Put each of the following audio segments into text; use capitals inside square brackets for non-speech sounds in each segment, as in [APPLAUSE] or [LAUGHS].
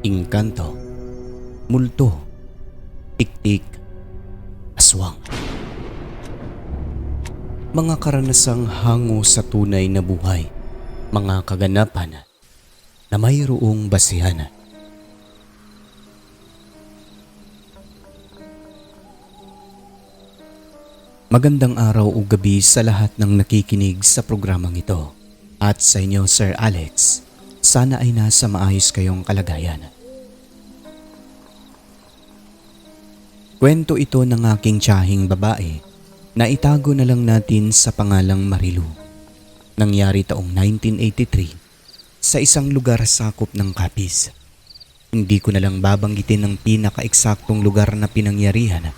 Inkanto, multo, tiktik, aswang. Mga karanasang hango sa tunay na buhay, mga kaganapan na mayroong basihan. Magandang araw o gabi sa lahat ng nakikinig sa programang ito. At sa inyo, Sir Alex, sana ay nasa maayos kayong kalagayan. Kwento ito ng aking tiyahing babae na itago na lang natin sa pangalang Marilu. Nangyari taong 1983 sa isang lugar sakop ng Capiz. Hindi ko na lang babanggitin ang pinaka-eksaktong lugar na pinangyarihan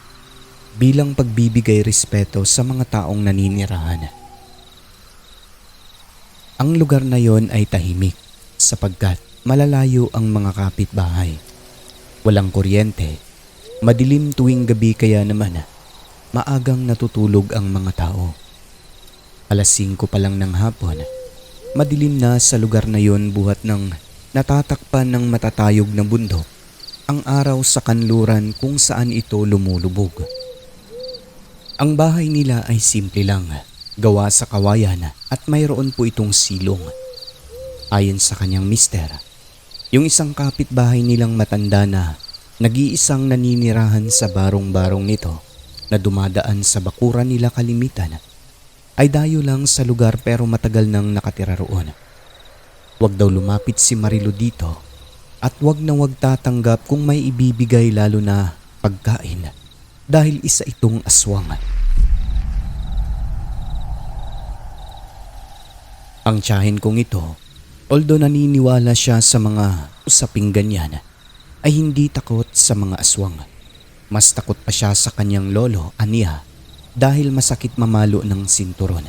bilang pagbibigay respeto sa mga taong naninirahan. Ang lugar na yon ay tahimik sapagkat malalayo ang mga kapitbahay. Walang kuryente, madilim tuwing gabi kaya naman maagang natutulog ang mga tao. Alas 5 pa lang ng hapon, madilim na sa lugar na yon buhat ng natatakpan ng matatayog na bundok ang araw sa kanluran kung saan ito lumulubog. Ang bahay nila ay simple lang, gawa sa kawayan at mayroon po itong silong. Ayon sa kanyang mister, yung isang kapitbahay nilang matanda na nag-iisang naninirahan sa barong-barong nito na dumadaan sa bakuran nila kalimitan ay dayo lang sa lugar pero matagal nang nakatira roon. Huwag daw lumapit si Marilo dito at wag na wag tatanggap kung may ibibigay lalo na pagkain dahil isa itong aswang. Ang tiyahin kong ito, although naniniwala siya sa mga usaping ganyan, ay hindi takot sa mga aswang. Mas takot pa siya sa kanyang lolo, Ania, dahil masakit mamalo ng sinturon.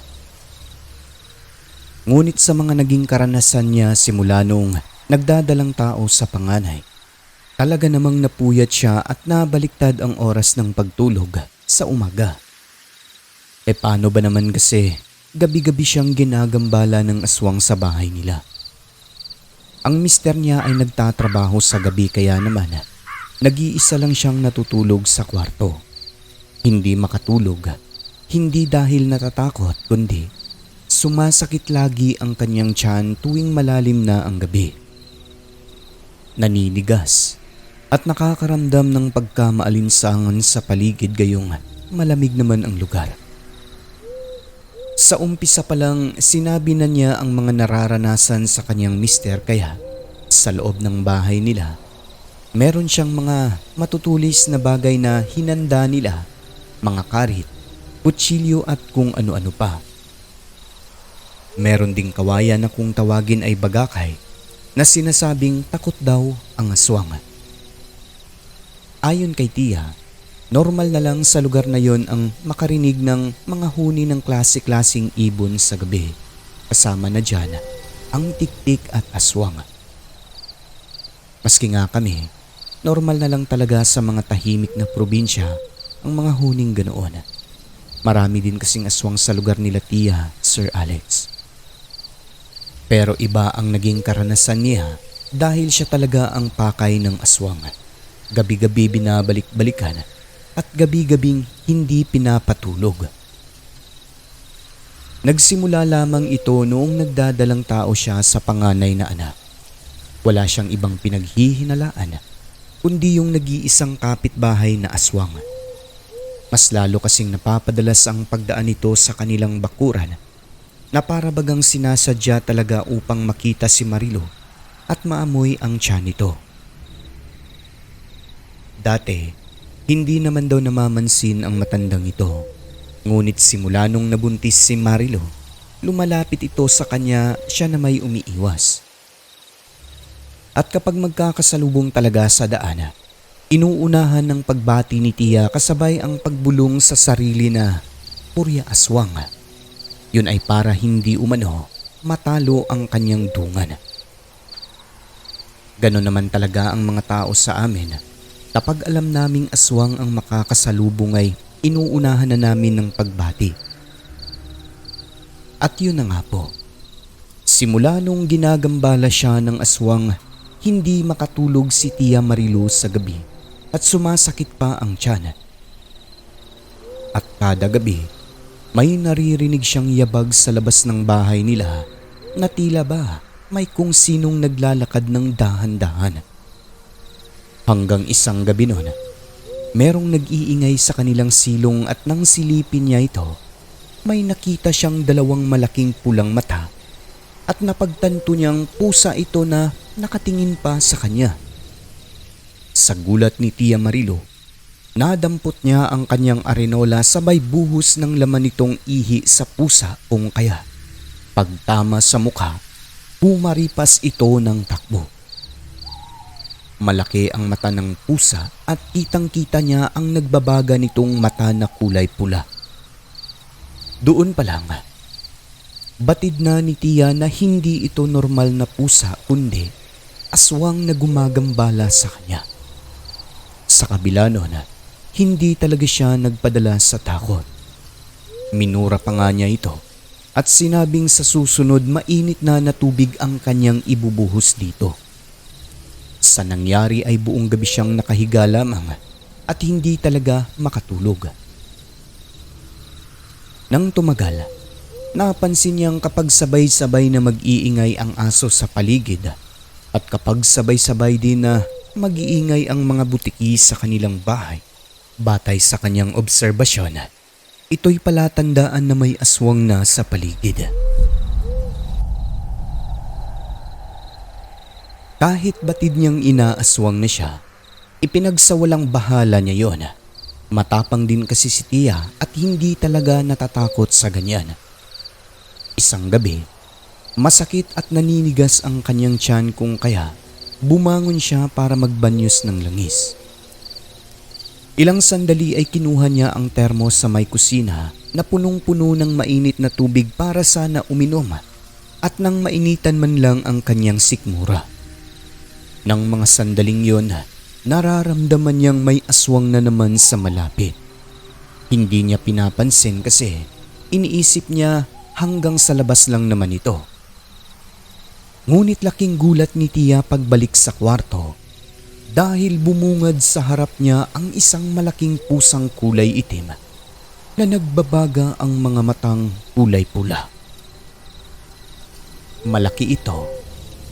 Ngunit sa mga naging karanasan niya simula nung nagdadalang tao sa panganay, talaga namang napuyat siya at nabaliktad ang oras ng pagtulog sa umaga. E paano ba naman kasi gabi-gabi siyang ginagambala ng aswang sa bahay nila. Ang mister niya ay nagtatrabaho sa gabi kaya naman nag-iisa lang siyang natutulog sa kwarto. Hindi makatulog, hindi dahil natatakot kundi sumasakit lagi ang kanyang tiyan tuwing malalim na ang gabi. Naninigas at nakakaramdam ng pagkamaalinsangan sa paligid gayong malamig naman ang lugar. Sa umpisa pa lang sinabi na niya ang mga nararanasan sa kanyang mister kaya sa loob ng bahay nila meron siyang mga matutulis na bagay na hinanda nila, mga karit, kutsilyo at kung ano-ano pa. Meron ding kawayan na kung tawagin ay bagakay na sinasabing takot daw ang aswang. Ayon kay Tia, Normal na lang sa lugar na yon ang makarinig ng mga huni ng klase-klasing ibon sa gabi. Kasama na dyan ang tiktik at aswang. Maski nga kami, normal na lang talaga sa mga tahimik na probinsya ang mga huning ganoon. Marami din kasing aswang sa lugar nila Tia, Sir Alex. Pero iba ang naging karanasan niya dahil siya talaga ang pakay ng aswang. Gabi-gabi binabalik-balikan at gabi-gabing hindi pinapatulog. Nagsimula lamang ito noong nagdadalang tao siya sa panganay na anak. Wala siyang ibang pinaghihinalaan kundi yung nag-iisang kapitbahay na aswang. Mas lalo kasing napapadalas ang pagdaan nito sa kanilang bakuran na para bagang sinasadya talaga upang makita si Marilo at maamoy ang tiyan nito. Dati, hindi naman daw namamansin ang matandang ito. Ngunit simula nung nabuntis si Marilo, lumalapit ito sa kanya siya na may umiiwas. At kapag magkakasalubong talaga sa daan, inuunahan ng pagbati ni Tia kasabay ang pagbulong sa sarili na purya aswang. Yun ay para hindi umano matalo ang kanyang dungan. Ganon naman talaga ang mga tao sa amin Kapag alam naming aswang ang makakasalubong ay inuunahan na namin ng pagbati. At yun na nga po. Simula nung ginagambala siya ng aswang, hindi makatulog si Tia Marilu sa gabi at sumasakit pa ang tiyan. At kada gabi, may naririnig siyang yabag sa labas ng bahay nila na tila ba may kung sinong naglalakad ng dahan-dahan. Hanggang isang gabi noon, merong nag-iingay sa kanilang silong at nang silipin niya ito, may nakita siyang dalawang malaking pulang mata at napagtanto niyang pusa ito na nakatingin pa sa kanya. Sa gulat ni Tia Marilo, nadampot niya ang kanyang arenola sabay buhos ng laman nitong ihi sa pusa kung kaya. Pagtama sa mukha, pumaripas ito ng takbo. Malaki ang mata ng pusa at kitang-kita niya ang nagbabaga nitong mata na kulay pula. Doon pa lang, batid na ni Tia na hindi ito normal na pusa kundi aswang na gumagambala sa kanya. Sa kabila noon, hindi talaga siya nagpadala sa takot. Minura pa nga niya ito at sinabing sa susunod mainit na na tubig ang kanyang ibubuhos dito. Sa nangyari ay buong gabi siyang nakahiga lamang at hindi talaga makatulog. Nang tumagal, napansin niyang kapag sabay-sabay na mag-iingay ang aso sa paligid at kapag sabay-sabay din na mag-iingay ang mga butiki sa kanilang bahay, batay sa kanyang obserbasyon, ito'y palatandaan na may aswang na sa paligid. Kahit batid niyang inaaswang na siya, ipinagsawalang bahala niya yon. Matapang din kasi si Tia at hindi talaga natatakot sa ganyan. Isang gabi, masakit at naninigas ang kanyang tiyan kung kaya bumangon siya para magbanyos ng langis. Ilang sandali ay kinuha niya ang termos sa may kusina na punong-puno ng mainit na tubig para sana uminom at nang mainitan man lang ang kanyang sikmura. Nang mga sandaling yon, nararamdaman niyang may aswang na naman sa malapit. Hindi niya pinapansin kasi iniisip niya hanggang sa labas lang naman ito. Ngunit laking gulat ni Tia pagbalik sa kwarto dahil bumungad sa harap niya ang isang malaking pusang kulay itim na nagbabaga ang mga matang kulay pula. Malaki ito,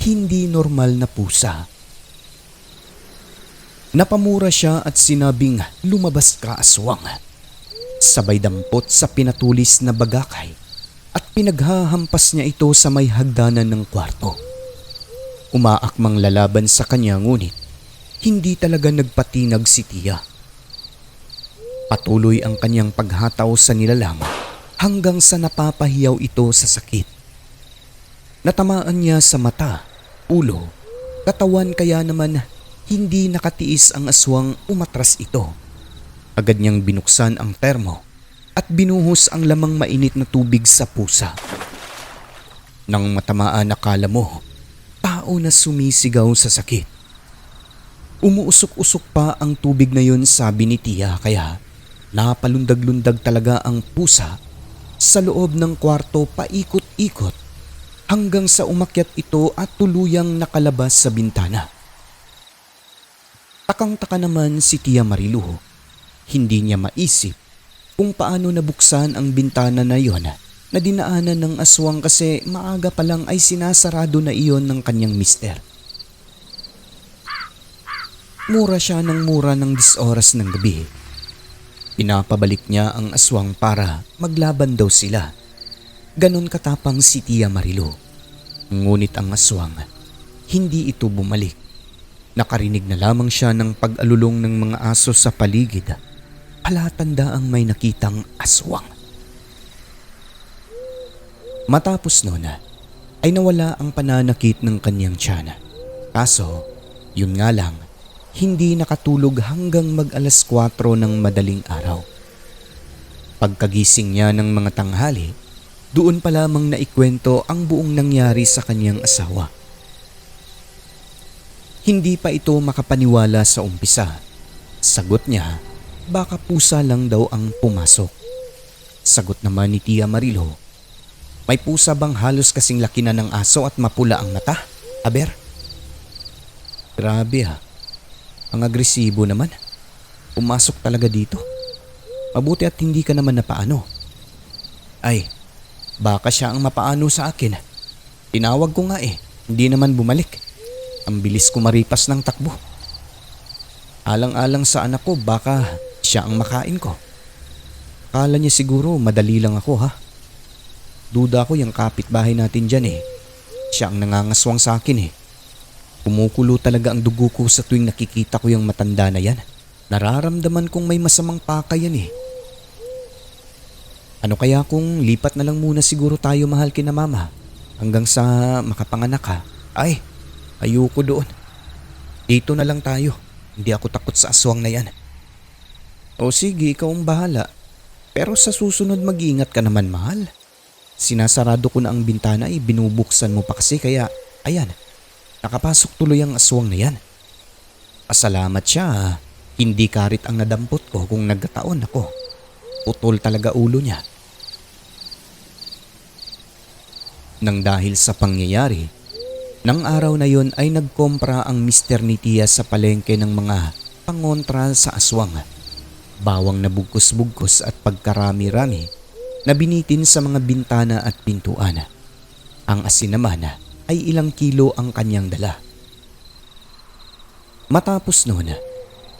hindi normal na pusa. Napamura siya at sinabing lumabas ka aswang. Sabay dampot sa pinatulis na bagakay at pinaghahampas niya ito sa may hagdanan ng kwarto. Umaakmang lalaban sa kanya ngunit hindi talaga nagpatinag si Tia. Patuloy ang kanyang paghataw sa nilalang hanggang sa napapahiyaw ito sa sakit. Natamaan niya sa mata, ulo, katawan kaya naman hindi nakatiis ang aswang umatras ito. Agad niyang binuksan ang termo at binuhos ang lamang mainit na tubig sa pusa. Nang matamaan akala mo, tao na sumisigaw sa sakit. Umuusok-usok pa ang tubig na yun sabi ni Tia kaya napalundag-lundag talaga ang pusa sa loob ng kwarto paikot-ikot hanggang sa umakyat ito at tuluyang nakalabas sa bintana. Takang-taka naman si Tia Marilu. Hindi niya maisip kung paano nabuksan ang bintana na iyon na dinaanan ng aswang kasi maaga pa lang ay sinasarado na iyon ng kanyang mister. Mura siya ng mura ng disoras ng gabi. Pinapabalik niya ang aswang para maglaban daw sila. Ganon katapang si Tia Marilu. Ngunit ang aswang, hindi ito bumalik. Nakarinig na lamang siya ng pag-alulong ng mga aso sa paligid. Palatanda ang may nakitang aswang. Matapos noon ay nawala ang pananakit ng kanyang tiyana. Kaso, yun nga lang, hindi nakatulog hanggang mag alas 4 ng madaling araw. Pagkagising niya ng mga tanghali, doon pa lamang naikwento ang buong nangyari sa kanyang asawa. Hindi pa ito makapaniwala sa umpisa. Sagot niya, baka pusa lang daw ang pumasok. Sagot naman ni Tia Marilo, may pusa bang halos kasing laki na ng aso at mapula ang mata? Aber? Grabe ha. Ang agresibo naman. Pumasok talaga dito. Mabuti at hindi ka naman napaano. Ay, baka siya ang mapaano sa akin. Tinawag ko nga eh, hindi naman bumalik. Ang bilis ko maripas ng takbo. Alang-alang sa anak ko, baka siya ang makain ko. Kala niya siguro madali lang ako ha. Duda ko yung kapitbahay natin dyan eh. Siya ang nangangaswang sa akin eh. Kumukulo talaga ang dugo ko sa tuwing nakikita ko yung matanda na yan. Nararamdaman kong may masamang paka yan eh. Ano kaya kung lipat na lang muna siguro tayo mahal kina mama hanggang sa makapanganak ka? Ay, ayoko doon. Dito na lang tayo. Hindi ako takot sa aswang na yan. O sige, ikaw ang bahala. Pero sa susunod mag-iingat ka naman mahal. Sinasarado ko na ang bintana ay binubuksan mo pa kasi kaya ayan, nakapasok tuloy ang aswang na yan. Pasalamat siya ah. Hindi karit ang nadampot ko kung nagkataon ako. Putol talaga ulo niya. Nang dahil sa pangyayari, nang araw na yon ay nagkompra ang mister ni Tia sa palengke ng mga pangontra sa aswang. Bawang na bugkos-bugkos at pagkarami-rami na binitin sa mga bintana at pintuan. Ang asin naman ay ilang kilo ang kanyang dala. Matapos noon,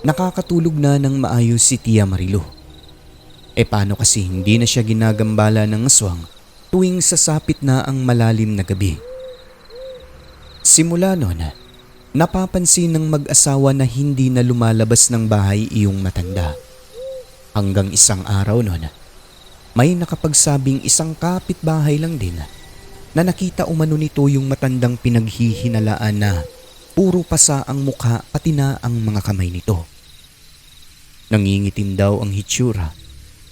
nakakatulog na ng maayos si Tia Marilo. E paano kasi hindi na siya ginagambala ng aswang tuwing sasapit na ang malalim na gabi. Simula noon, napapansin ng mag-asawa na hindi na lumalabas ng bahay iyong matanda. Hanggang isang araw noon, may nakapagsabing isang kapitbahay lang din na nakita umano nito yung matandang pinaghihinalaan na puro pasa ang mukha pati na ang mga kamay nito. Nangingitim daw ang hitsura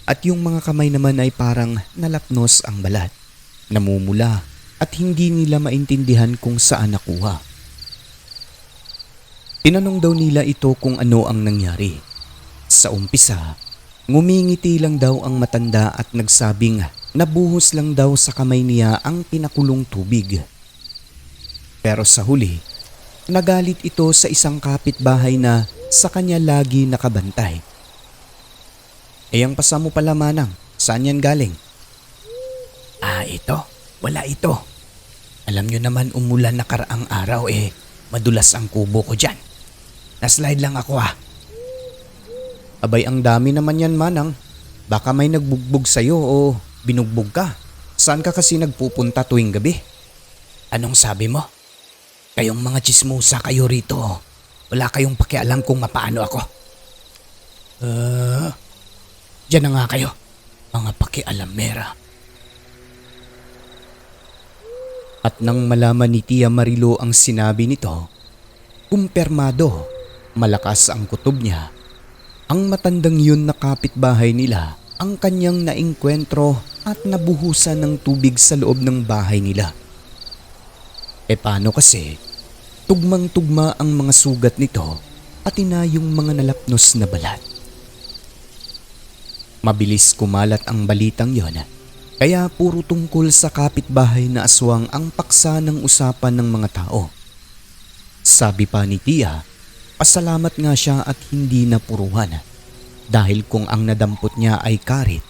at yung mga kamay naman ay parang nalapnos ang balat, namumula at hindi nila maintindihan kung saan nakuha. Tinanong daw nila ito kung ano ang nangyari. Sa umpisa, ngumingiti lang daw ang matanda at nagsabing nabuhos lang daw sa kamay niya ang pinakulong tubig. Pero sa huli, nagalit ito sa isang kapitbahay na sa kanya lagi nakabantay. Eh ang pasa mo pala manang, saan yan galing? Ah, ito. Wala ito. Alam nyo naman umulan na karaang araw eh. Madulas ang kubo ko dyan. Naslide lang ako ah. Abay ang dami naman yan manang. Baka may nagbugbog sa'yo o binugbog ka. Saan ka kasi nagpupunta tuwing gabi? Anong sabi mo? Kayong mga chismosa kayo rito. Wala kayong pakialam kung mapaano ako. Uh, Diyan na nga kayo, mga pakialamera. At nang malaman ni Tia Marilo ang sinabi nito, kumpirmado, malakas ang kutob niya. Ang matandang yun na kapitbahay nila ang kanyang naingkwentro at nabuhusan ng tubig sa loob ng bahay nila. E paano kasi, tugmang-tugma ang mga sugat nito pati na yung mga nalapnos na balat. Mabilis kumalat ang balitang yon kaya puro tungkol sa kapitbahay na aswang ang paksa ng usapan ng mga tao. Sabi pa ni Tia, pasalamat nga siya at hindi na puruhan. Dahil kung ang nadampot niya ay karit,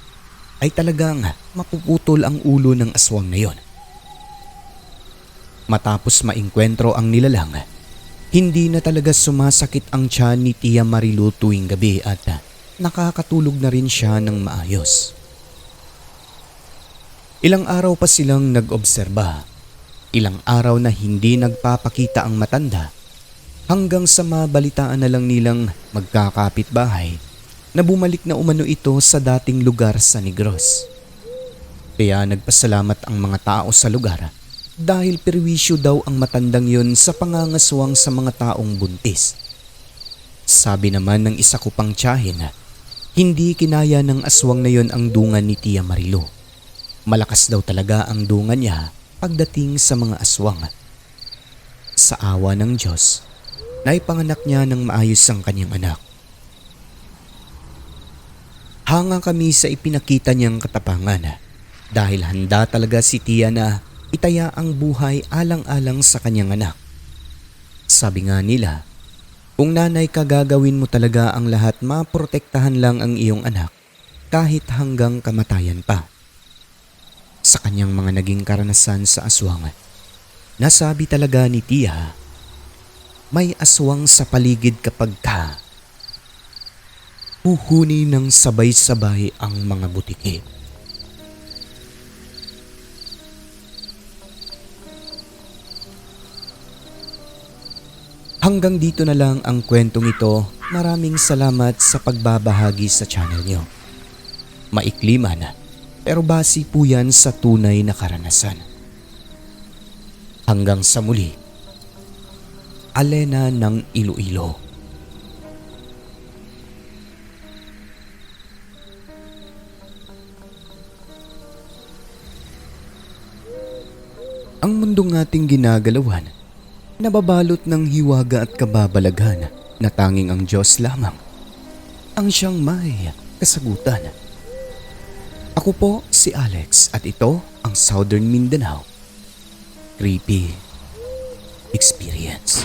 ay talagang mapuputol ang ulo ng aswang na yon. Matapos maingkwentro ang nilalang, hindi na talaga sumasakit ang tiyan ni Tia Marilu tuwing gabi at nakakatulog na rin siya ng maayos. Ilang araw pa silang nag-obserba. Ilang araw na hindi nagpapakita ang matanda hanggang sa mabalitaan na lang nilang magkakapit bahay na bumalik na umano ito sa dating lugar sa Negros. Kaya nagpasalamat ang mga tao sa lugar dahil perwisyo daw ang matandang yon sa pangangaswang sa mga taong buntis. Sabi naman ng isa ko pang tiyahin hindi kinaya ng aswang na yon ang dungan ni Tia Marilo. Malakas daw talaga ang dungan niya pagdating sa mga aswang. Sa awa ng Diyos, naipanganak niya ng maayos ang kanyang anak. Hanga kami sa ipinakita niyang katapangan dahil handa talaga si Tia na itaya ang buhay alang-alang sa kanyang anak. Sabi nga nila, kung nanay ka gagawin mo talaga ang lahat maprotektahan lang ang iyong anak kahit hanggang kamatayan pa. Sa kanyang mga naging karanasan sa aswang, nasabi talaga ni Tia, may aswang sa paligid kapag ka. Huhuni ng sabay-sabay ang mga butiki. Hanggang dito na lang ang kwentong ito. Maraming salamat sa pagbabahagi sa channel nyo. Maikli man, pero basi po yan sa tunay na karanasan. Hanggang sa muli, Alena ng Iloilo. Ang mundong ating ginagalawan nababalot ng hiwaga at kababalaghan na tanging ang Diyos lamang ang siyang may kasagutan. Ako po si Alex at ito ang Southern Mindanao Creepy Experience.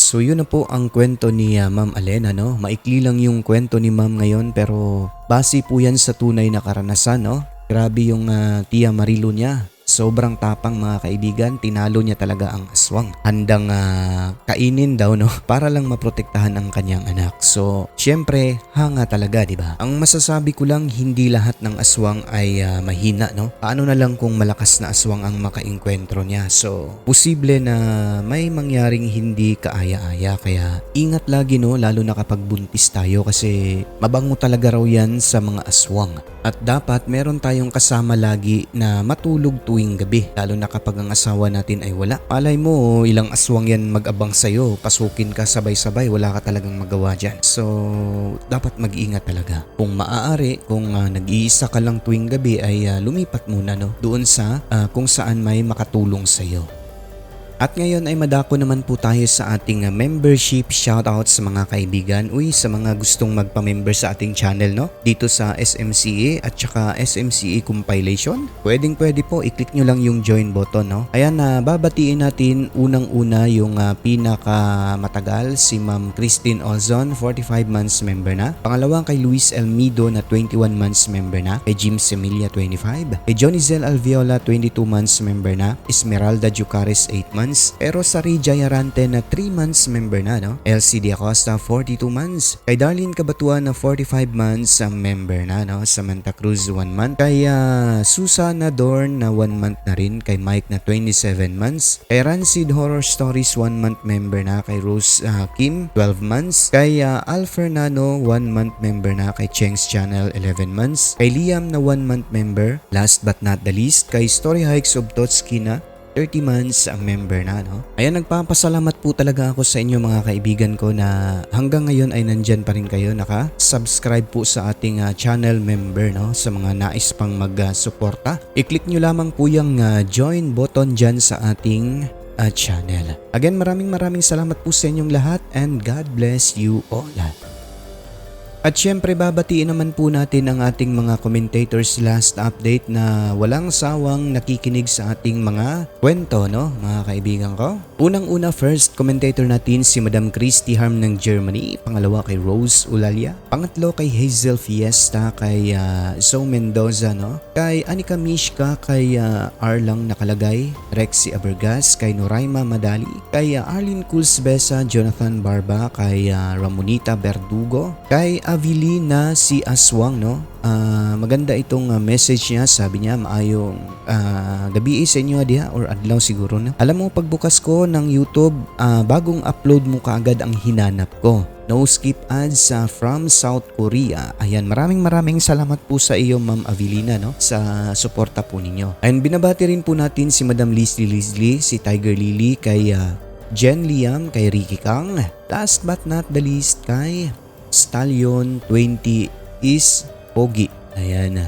So yun na po ang kwento ni ah, Ma'am Alena no. Maikli lang yung kwento ni Ma'am ngayon pero base po yan sa tunay na karanasan no. Grabe yung ah, Tia Marilu niya. Sobrang tapang mga kaibigan, tinalo niya talaga ang aswang. Handang ah, kainin daw no [LAUGHS] para lang maprotektahan ang kanyang anak. So, syempre, hanga talaga, 'di ba? Ang masasabi ko lang hindi lahat ng aswang ay ah, mahina no. Paano na lang kung malakas na aswang ang makaengkwentro niya. So, posible na may mangyaring hindi kaaya-aya kaya ingat lagi no lalo na kapag buntis tayo kasi mabango talaga raw 'yan sa mga aswang. At dapat meron tayong kasama lagi na matulog tuwing gabi lalo na kapag ang asawa natin ay wala. Palay mo ilang aswang yan mag-abang sa'yo, pasukin ka sabay-sabay, wala ka talagang magawa dyan. So dapat mag-ingat talaga. Kung maaari, kung ah, nag-iisa ka lang tuwing gabi ay ah, lumipat muna no doon sa ah, kung saan may makatulong sa'yo. At ngayon ay madako naman po tayo sa ating uh, membership shoutout sa mga kaibigan. Uy, sa mga gustong magpa-member sa ating channel, no? Dito sa SMCA at saka SMCA compilation. Pwedeng pwede po, i-click nyo lang yung join button, no? Ayan na, babatiin natin unang-una yung uh, pinaka matagal, si Ma'am Christine Ozon, 45 months member na. Pangalawa kay Luis Elmido na 21 months member na. Kay Jim Semilia, 25. Kay Johnny Zel Alviola, 22 months member na. Esmeralda Jucaris, 8 months months. Pero sa Jaya Rante na 3 months member na, no? LCD Acosta, 42 months. Kay Darlene Kabatuan na 45 months ang member na, no? Samantha Cruz, 1 month. Kay uh, Susana Dorn na 1 month na rin. Kay Mike na 27 months. Kay Rancid Horror Stories, 1 month member na. Kay Rose uh, Kim, 12 months. Kay uh, Al Fernando, 1 month member na. Kay Cheng's Channel, 11 months. Kay Liam na 1 month member. Last but not the least, kay Story Hikes of na 30 months ang member na, no? Ayan, nagpapasalamat po talaga ako sa inyo mga kaibigan ko na hanggang ngayon ay nandyan pa rin kayo naka-subscribe po sa ating uh, channel member, no? Sa mga nais pang mag-suporta. I-click nyo lamang po yung uh, join button dyan sa ating uh, channel. Again, maraming maraming salamat po sa inyong lahat and God bless you all. At syempre babatiin naman po natin ang ating mga commentators last update na walang sawang nakikinig sa ating mga kwento no mga kaibigan ko. Unang-una first commentator natin si Madam Christy Harm ng Germany, pangalawa kay Rose Ulalia, pangatlo kay Hazel Fiesta, kay uh, Zoe Mendoza no, kay Anika Mishka, kay uh, Arlang nakalagay, Rexy Abergas, kay Noraima Madali, kay uh, Arlene Kulsbesa, Jonathan Barba, kay uh, Ramonita Berdugo, kay Avili na si Aswang no. Uh, maganda itong uh, message niya. Sabi niya maayong uh, gabi sa inyo diha or adlaw siguro na. Alam mo pagbukas ko ng YouTube, uh, bagong upload mo kaagad ang hinanap ko. No skip ads uh, from South Korea. Ayan, maraming maraming salamat po sa iyo Ma'am Avilina no sa suporta po ninyo. And binabati rin po natin si Madam Leslie Leslie, si Tiger Lily kay uh, Jen Liam, kay Ricky Kang. Last but not the least kay Stallion 20 is Pogi. Ayan na.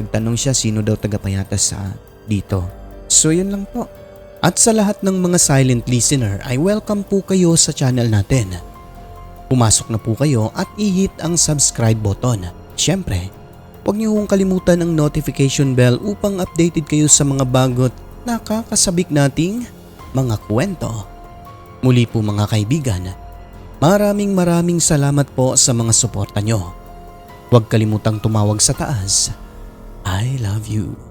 Nagtanong siya sino daw tagapayatas sa dito. So yun lang po. At sa lahat ng mga silent listener ay welcome po kayo sa channel natin. Pumasok na po kayo at i-hit ang subscribe button. Siyempre, huwag niyo hong kalimutan ang notification bell upang updated kayo sa mga bagot nakakasabik nating mga kwento. Muli po mga kaibigan, maraming maraming salamat po sa mga suporta nyo. Huwag kalimutang tumawag sa taas. I love you.